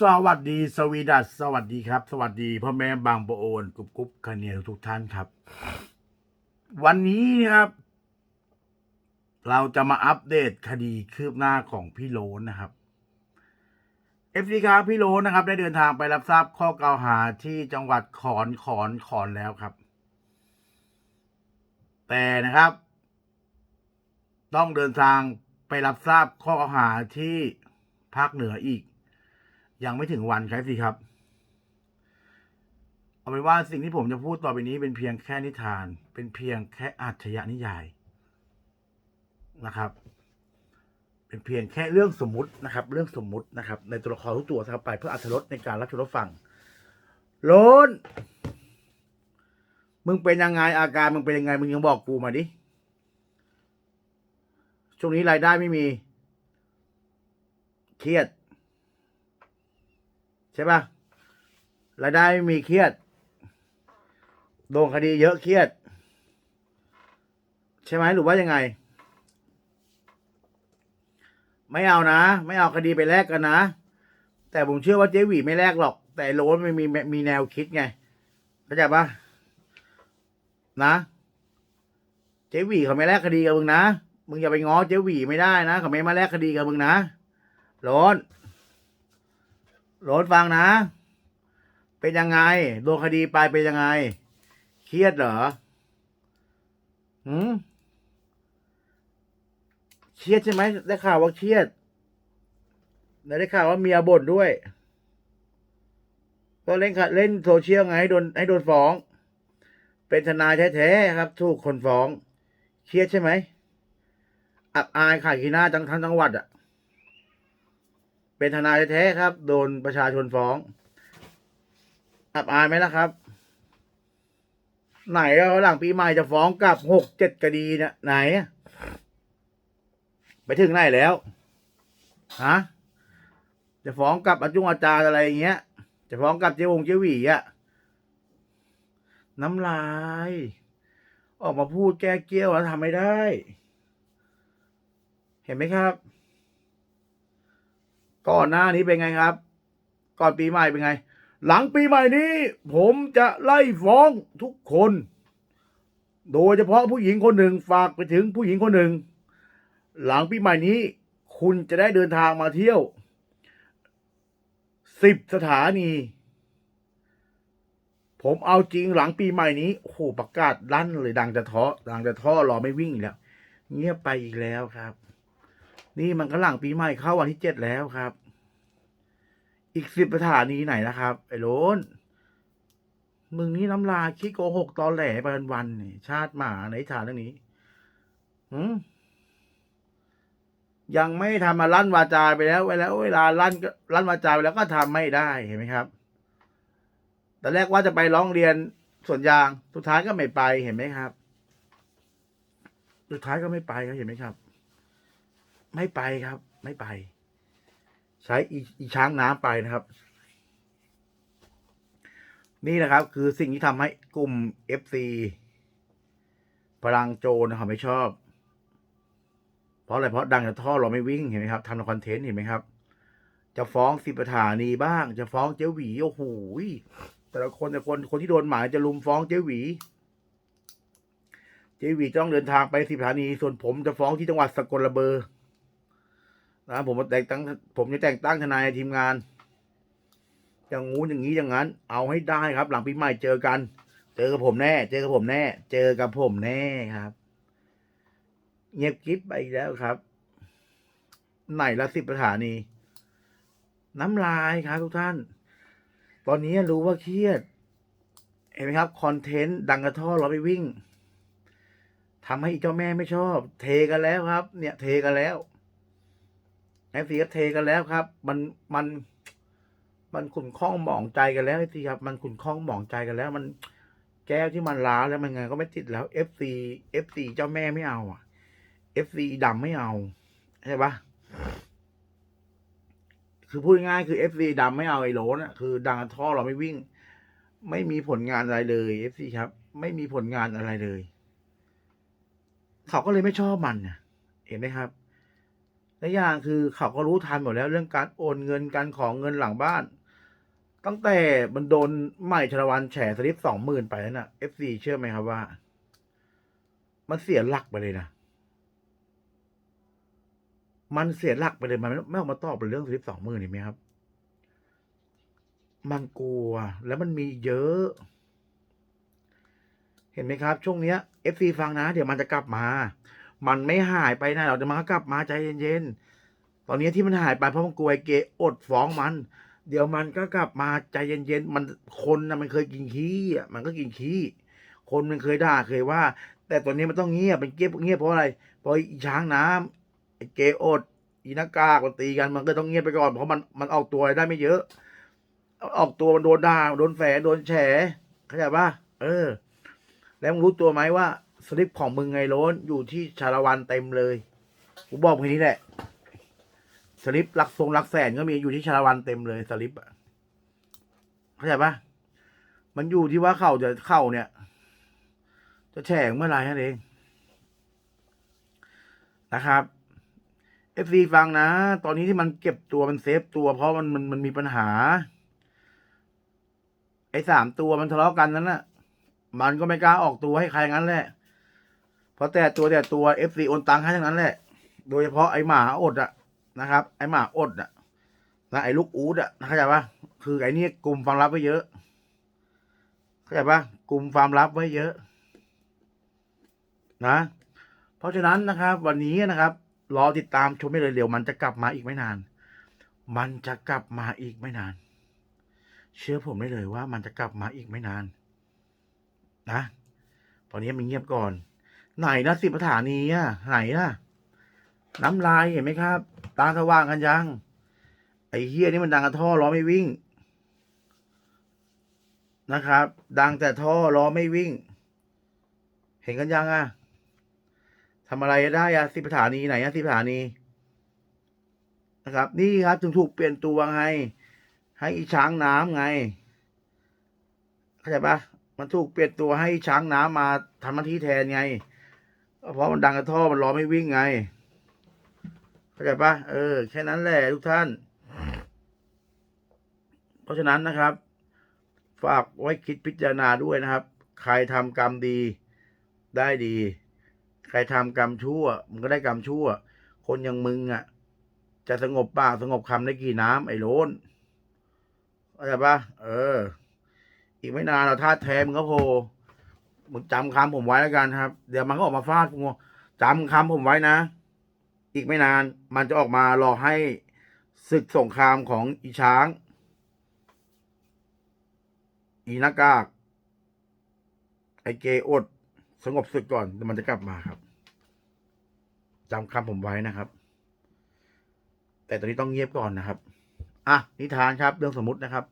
สวัสดีสวีดัสสวัสดีครับ สวัสดีพ่อแม่บางปะโอนกรุ๊ปกรุ๊ปคเนียทุกท่านครับ วันนี้นะครับ เราจะมาอัปเดตคดีคืบหน้าของพี่โลนนะครับเอฟซีครับพี่โลนนะครับ ได้เดินทางไปรับทราบข้อกล่าวหาที่จังหวัดขอนขอนขอนแล้วครับ แต่นะครับ ต้องเดินทางไปรับทราบข้อกล่าวหาที่ภาคเหนืออีก ยังไม่ถึงวันครับสิครับ เอาเป็นว่าสิ่งที่ผมจะพูดต่อไปนี้เป็นเพียงแค่นิทาน เป็นเพียงแค่อาชญานิยายนะครับ เป็นเพียงแค่เรื่องสมมุตินะครับ เรื่องสมมุตินะครับ ในตัวละครทุกตัวนะครับไปเพื่ออัธรสในการรับชมรับฟังโลนมึงเป็นยังไงอาการมึงเป็นยังไง มึงยังบอกกูมาดิช่วงนี้รายได้ไม่มี เครียด ช่ปะรายได้ไม่มีเครียด โดนคดีเยอะเครียด ใช่ไหมหรือว่ายังไง ไม่เอานะ ไม่เอาคดีไปแลกกันนะ แต่ผมเชื่อว่าเจ๊หวีไม่แลกหรอก แต่โรสมันมีมีแนวคิดไงเข้าใจปะนะเจ๊หวีเขาไม่แลกคดีกับมึงนะ มึงอย่าไปง้อเจ๊หวีไม่ได้นะเขาไม่มาแลกคดีกับมึงนะโรส โรสฟังนะ เป็นยังไงโดนคดีไปเป็นยังไง เครียดเหรอหืมเครียดใช่ไหมได้ข่าวว่าเครียดได้ข่าวว่าเมียบ่นด้วยก็เล่นเล่นโซเชียลไงให้โดนให้โดนฟ้อง เป็นทนายแท้ๆครับถูกคนฟ้อง เครียดใช่ไหมอับอายขายขี้หน้าจังทั้งจังหวัดอะ เป็นทนายแท้ครับ โดนประชาชนฟ้อง อับอายไหมล่ะครับ ไหนหลังปีใหม่จะฟ้องกับหกเจ็ดคดีเนี่ยไหน ไปถึงไหนแล้วฮะจะฟ้องกับอาจุงอาจารย์อะไรอย่างเงี้ย จะฟ้องกับเจ้วงเจ้าหวีอะน้ำลาย ออกมาพูดแก้เกี้ยวแล้วทำไม่ได้ เห็นไหมครับ ก่อนหน้านี้เป็นไงครับ ก่อนปีใหม่เป็นไง หลังปีใหม่นี้ ผมจะไล่ฟ้องทุกคน โดยเฉพาะผู้หญิงคนหนึ่งฝากไปถึงผู้หญิงคนหนึ่ง หลังปีใหม่นี้ คุณจะได้เดินทางมาเที่ยวสิบสถานี ผมเอาจริงหลังปีใหม่นี้โอ้โหประกาศลั่นเลยดังจะท้อดังจะท่อรอไม่วิ่งอีกแล้ว เงียบไปอีกแล้วครับ นี่มันก็หลังปีใหม่เข้าวันที่เจ็ดแล้วครับ อีกสิบสถานีไหนนะครับ ไอ้โรนมึงนี่น้ำลายขี้โกหกตอนแหลไปวันๆนี่ชาติหมาในฐานเรื่องนี้หืมยังไม่ทำมาลั่นวาจาไปแล้วไว้แล้วเวลาลั่นก็ลั่นวาจาไปแล้วก็ทำไม่ได้เห็นไหมครับตอนแรกว่าจะไปร้องเรียนส่วนยางสุดท้ายก็ไม่ไปเห็นไหมครับสุดท้ายก็ไม่ไปครับเห็นไหมครับ ไม่ไปครับ ไม่ไป ใช้อีอีช้างน้ำไปนะครับ นี่นะครับ คือสิ่งที่ทำให้กลุ่ม FC พลังโจรนะครับไม่ชอบ เพราะอะไรเพราะดังจากท่อเราไม่วิ่งเห็นไหมครับทำคอนเทนต์เห็นไหมครับ จะฟ้องสิบประธานีบ้าง จะฟ้องเจ้าหวีโอ้โหแต่ละคนแต่คนคนที่โดนหมายจะลุมฟ้องเจ้าหวี เจ้าหวีต้องเดินทางไปสิบสถานี ส่วนผมจะฟ้องที่จังหวัดสกลระเบอร์ นะผมแต่งตั้งผมจะแต่งตั้งทนายทีมงาน อย่างงู้นอย่างนี้อย่างนั้น เอาให้ได้ครับ หลังปีใหม่เจอกัน เจอกับผมแน่ เจอกับผมแน่ เจอกับผมแน่ครับ เงียบกิ๊บไปแล้วครับ ไหนละสิบสถานี น้ำลายครับทุกท่าน ตอนนี้รู้ว่าเครียด เห็นไหมครับคอนเทนต์ดังกระท่อเราไปวิ่งทำให้อีเจ้าแม่ไม่ชอบ เทกันแล้วครับ เนี่ย เทกันแล้ว ไอซีก็เทกันแล้วครับ มันมัน มันขุ่นข้องหมองใจกันแล้วไอซีครับ มันขุ่นข้องหมองใจกันแล้ว มันแก้วที่มันล้าแล้วมันไงก็ไม่ติดแล้ว FC FC เจ้าแม่ไม่เอาอะ FC ดำไม่เอาใช่ปะคือพูดง่ายคือ FC ดำไม่เอาไอ้โลนะคือ ดังท่อเราไม่วิ่ง ไม่มีผลงานอะไรเลย FC ครับ ไม่มีผลงานอะไรเลย เขาก็เลยไม่ชอบมันนะเห็นไหมครับ และอย่างคือเขาก็รู้ทันหมดแล้วเรื่องการโอนเงินการของเงินหลังบ้าน ตั้งแต่มันโดนใหม่ชลวันแฉสลิปสองหมื่นไปแล้วน่ะ FC เชื่อไหมครับว่า มันเสียหลักไปเลยนะมันเสียหลักไปเลยมันไม่ออกมาตอบเรื่องสลิปสองหมื่นเห็นไหมครับ มันกลัวแล้วมันมีเยอะ เห็นไหมครับ ช่วงเนี้ย FC ฟังนะ เดี๋ยวมันจะกลับมา มันไม่หายไปนะเราจะมนก็กลับมาใจเย็นๆตอนนี้ที่มันหายไปเพราะมันกลัวไอ้เกอดฟ้องมัน เดี๋ยวมันก็กลับมาใจเย็นๆมันคนนะมันเคยกินขี้อะมันก็กินขี้คนมันเคยด่าเคยว่า แต่ตอนนี้มันต้องเงียบเป็นเงียบเงียบเพราะอะไรเพราะอีช้างน้ำไอ้เกอดอีนากากมันตีกันมันก็ต้องเงียบไปก่อนเพราะมันมันออกตัวได้ไม่เยอะ ออกตัวมันโดนด่าโดนแฝโดนแฉเข้าใจปะเออ แล้วมึงรู้ตัวไหมว่า สลิปของมึงไงโล้นอยู่ที่ชาละวันเต็มเลยกูบอกแค่นี้แหละ สลิปหลักทรงหลักแสนก็มีอยู่ที่ชาละวันเต็มเลยสลิปอะเข้าใจปะมันอยู่ที่ว่าเข้าจะเข้าเนี่ย จะแฉงเมื่อไหร่นั่นเองนะครับเอฟซีฟังนะ ตอนนี้ที่มันเก็บตัวมันเซฟตัว เพราะมันมันมันมีปัญหา ไอ้สามตัวมันทะเลาะกันนั้นน่ะ มันก็ไม่กล้าออกตัวให้ใครงั้นแหละ เพราะแต่ตัวแต่ตัวเอฟซีโอนตังค์ให้ทั้งนั้นแหละ โดยเฉพาะไอหมาอดอะนะครับ ไอหมาอดอะนะไอลูกอูดอะเข้าใจปะคือไอนี่กลุ่มความลับไว้เยอะเข้าใจปะกลุ่มความลับไว้เยอะ นะ เพราะฉะนั้นนะครับ วันนี้นะครับรอติดตามชมได้เลยเร็วมันจะกลับมาอีกไม่นาน มันจะกลับมาอีกไม่นาน เชื่อผมได้เลยว่ามันจะกลับมาอีกไม่นาน นะ ตอนนี้มันเงียบก่อน ไหนนะสิบสถานีอะไหนอะ น้ำลายเห็นไหมครับ ตาสว่างกันยัง ไอ้เฮียนี่มันดังกับท่อล้อไม่วิ่ง นะครับ ดังแต่ท่อล้อไม่วิ่ง เห็นกันยังอะทำอะไรได้อะสิบสถานีไหนอะสิบสถานีนะครับ นี่ครับถึงถูกเปลี่ยนตัวไง ให้อีช้างน้ำไงเข้าใจปะมันถูกเปลี่ยนตัวให้ช้างน้ำมาทำหน้าที่แทนไง เพราะมันดังกระท่อมันล้อไม่วิ่งไงเข้าใจปะเออ แค่นั้นแหละทุกท่าน เพราะฉะนั้นนะครับ ฝากไว้คิดพิจารณาด้วยนะครับ ใครทำกรรมดีได้ดี ใครทำกรรมชั่ว มันก็ได้กรรมชั่ว คนอย่างมึงอะ จะสงบปากสงบคำได้กี่น้ำไอ้โลนเข้าใจปะเออ อีกไม่นานเราท่าแท้มึงก็โผล่ จำคำผมไว้แล้วกันครับ เดี๋ยวมันก็ออกมาฟาดกูจำคำผมไว้นะ อีกไม่นานมันจะออกมารอให้ศึกสงครามของอีช้าง อีนากาก ไอเกอดสงบศึกก่อนเดี๋ยวมันจะกลับมาครับจำคำผมไว้นะครับ แต่ตอนนี้ต้องเงียบก่อนนะครับ อะนิทานครับ เรื่องสมมตินะครับ